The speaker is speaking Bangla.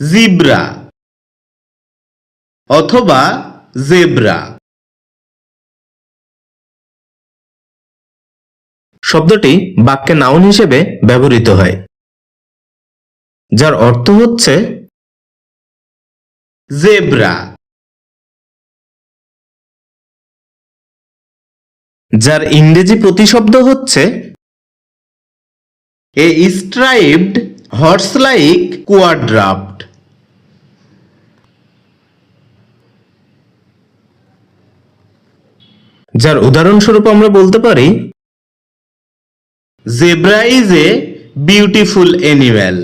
জিব্রা অথবা জেব্রা। শব্দটি বাক্যে নাউন হিসেবে ব্যবহৃত হয়, যার অর্থ হচ্ছে জেব্রা, যার ইংরেজি প্রতিশব্দ হচ্ছে a striped horse like quadruped যার উদাহরণস্বরূপ আমরা বলতে পারি zebra is a beautiful animal